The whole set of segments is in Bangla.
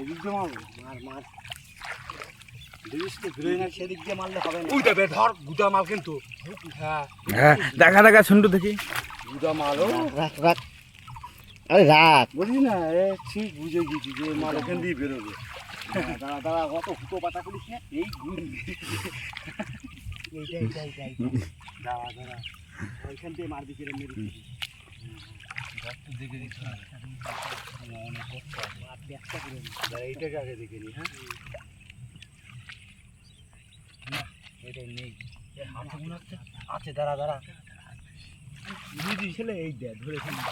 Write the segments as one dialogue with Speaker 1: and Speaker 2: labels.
Speaker 1: এদিক দিয়ে মারবো? মার মার। দেখিস তো ঘুরে না সেদিক দিয়ে মারলে হবে না।
Speaker 2: ওই দেবে ধর গুদা মাল কিন্তু। হ্যাঁ।
Speaker 3: হ্যাঁ দেখা দেখা শুনটু দেখি।
Speaker 2: গুদা মালও
Speaker 1: রাখ রাখ আরে রাখ
Speaker 2: বুঝলি না এ ঠিক বুঝে গেছি যে মাল এখান দিয়ে বেরোবে।
Speaker 1: দাঁড়া দাঁড়া অত হুটো পাতা করিস না এই ঘুরি এইটা এইটা এইটা এইটা। দাঁড়া দাঁড়া। ওইখান থেকে মারবি কেড়ে মেরে
Speaker 2: এইটাকে আগে দেখে নি হ্যাঁ
Speaker 1: এটা
Speaker 2: মনে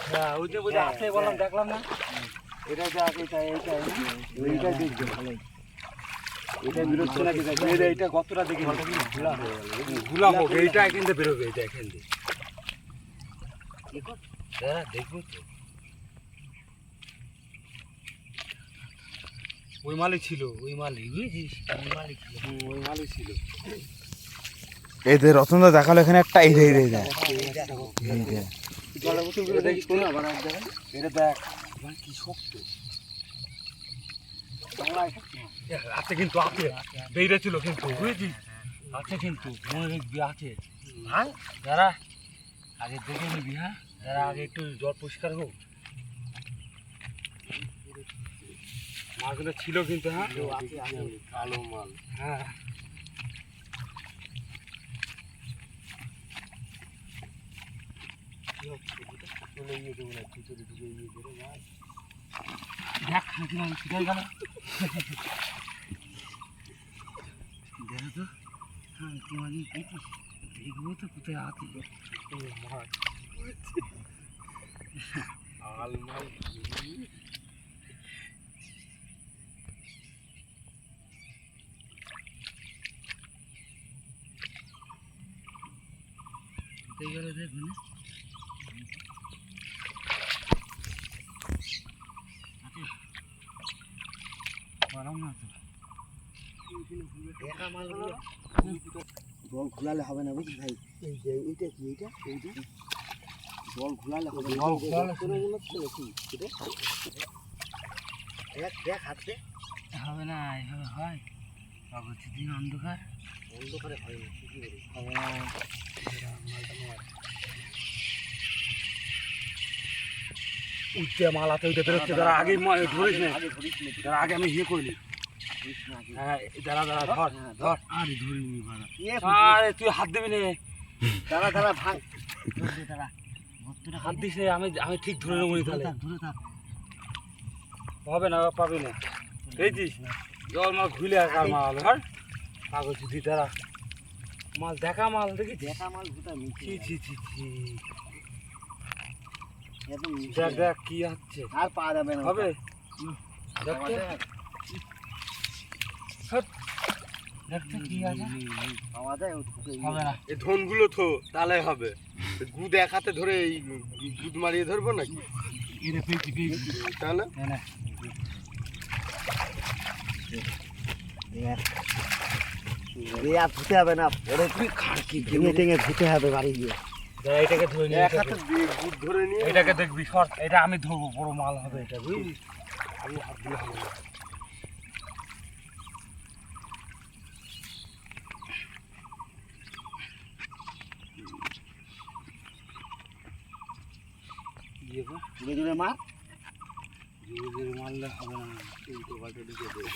Speaker 2: হ্যাঁ যে দেখলাম
Speaker 1: এটা এটা এইটা এইটা দেখবে ভালোই এটা বিরোধ নাকি দেখ
Speaker 2: এটা এইটা কতটা দেখে ঘোলা হয়ে হোক এইটা এখান বেরোবে এইটা এখান থেকে দাঁড়া দেখব তো। ওই মালে ছিল ওই মালে বুঝেছিস? ওই মালে ছিল। ওই মালে ছিল।
Speaker 3: এই যে রতনদা দেখাল এখানে একটা এই রে এই
Speaker 1: দেখিস আবার এক জায়গায়
Speaker 2: এটা দেখ কি শক্ত। আছে কিন্তু আছে। বেড়ে ছিল কিন্তু বুঝেছিস? আছে কিন্তু মনে রাখবি আছে। হ্যাঁ? দাঁড়া আগে দেখে নিবি হ্যাঁ? দাঁড়া আগে একটু জল পরিষ্কার হোক। মাছগুলো ছিল কিন্তু হ্যাঁ। কালো মাল। হ্যাঁ। দেখ কোথায় গেল। দেখো তো। হ্যাঁ দেখিস দেখব তো কোথায় আছে? মাছ। দেখুন
Speaker 1: ঘোলালে হবে না বুঝলি ভাই। এইটা কি এইটা? এইটা জল ঘোলালে হবে না।
Speaker 2: জল ঘোলালে
Speaker 1: কোনো হচ্ছে দেখ দেখ হাতে
Speaker 2: হবে না এভাবে হয়। পাবছি দিন অন্ধকার।
Speaker 1: অন্ধকারে হয় না কি
Speaker 2: হবে না। উঠতে মালাতে উঠে বেরোচ্ছে দাঁড়া আগে ধরিস না
Speaker 1: আগে
Speaker 2: আমি ইয়ে করিনি।
Speaker 1: না
Speaker 2: হ্যাঁ দাঁড়া দাঁড়া ধর।
Speaker 1: হ্যাঁ,
Speaker 2: ধর। আরে ধরিনি আরে তুই হাত দিবি না।
Speaker 1: দাঁড়া দাঁড়া ভাঙ। দাঁড়া। ভর্তুটা
Speaker 2: হাত দিস আমি আমি ঠিক ধরে নেব তাহলে। হবে না পাবি না। পেয়েছিস জল মাল ঘুলে আর মাল ধর কাগজ দি দাঁড়া মাল দেখা মাল দেখি
Speaker 1: দেখা মাল
Speaker 2: ছি ছি ছি ছি। দেখ দেখ কি হচ্ছে
Speaker 1: আর পাওয়া যাবে না।
Speaker 2: হবে?
Speaker 1: দেখ
Speaker 2: দেখতে দেখতে কি আছে?
Speaker 1: পাওয়া যায় ও ঢুকে গিয়ে।
Speaker 2: হবে না।
Speaker 4: এই ধনগুলো তো তাহলে হবে। গুদ এক হাতে ধরে এই গুদ মারিয়ে ধরবো নাকি?
Speaker 2: এটা পেয়েছি পেয়েছি।
Speaker 4: তাহলে?
Speaker 2: না না
Speaker 1: দেখ। এ আর ধুতে হবে না পরে
Speaker 2: তুই খাড়কি
Speaker 1: ভেঙে টেঙে ধুতে হবে বাড়ি গিয়ে।
Speaker 2: এটাকে ধরে নিয়ে
Speaker 4: এক হাতে দিয়ে ধরে নিয়ে
Speaker 2: এটাকে দেখবি এটা আমি ধরবো বড় মাল হবে এটা বুঝলি? আমি হাত দিয়ে
Speaker 1: জোরে জোরে মার।
Speaker 2: জোরে জোরে মারলে হবে না। উল্টো পাল্টে ঢুকে দেবে